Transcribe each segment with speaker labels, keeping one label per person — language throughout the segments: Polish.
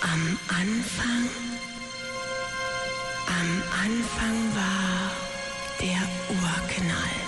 Speaker 1: Am Anfang, am Anfang war der Urknall.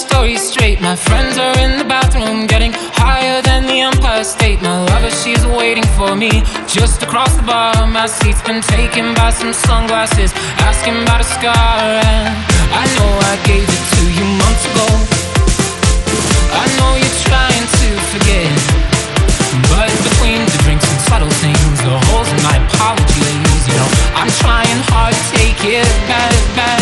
Speaker 2: Story straight. My friends are in the bathroom, getting higher than the Empire State. My lover, she's waiting for me just across the bar. My seat's been taken by some sunglasses, asking about a scar. And I know I gave it to you months ago. I know you're trying to forget, but between the drinks and subtle things, the holes in my apologies, you know, I'm trying hard to take it back, back,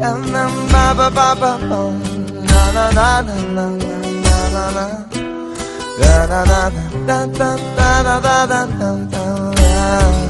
Speaker 2: na na ba ba ba ba na na na na na na na na Na na na na na da da da da da
Speaker 3: da na.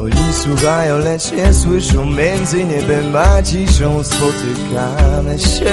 Speaker 3: oni słuchają, lecz nie słyszą Między niebem a ciszą spotykamy się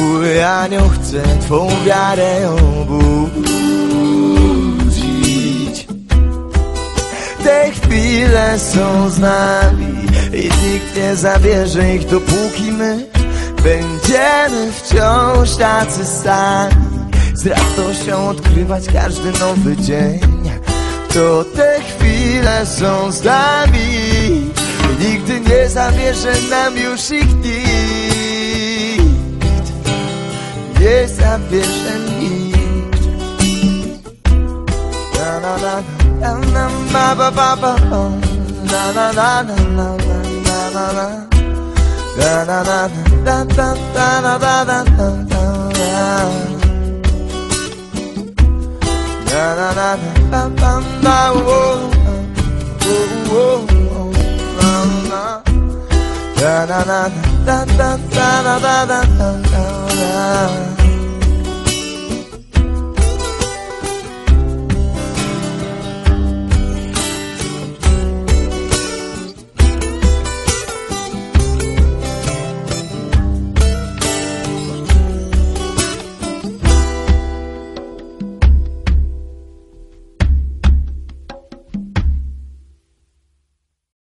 Speaker 3: Twój anioł chce twą wiarę obudzić. Te chwile są z nami i nikt nie zabierze ich dopóki my Będziemy wciąż tacy sami. Z radością odkrywać każdy nowy dzień. To te chwile są z nami Nigdy nie zabierze nam już ich nikt Nie zabierze nikt Na na na na na na ba ba ba Na na na na na na na na Da da da da da da da da da da da Da da da da da da whoa whoa whoa da da da da da da da da da love.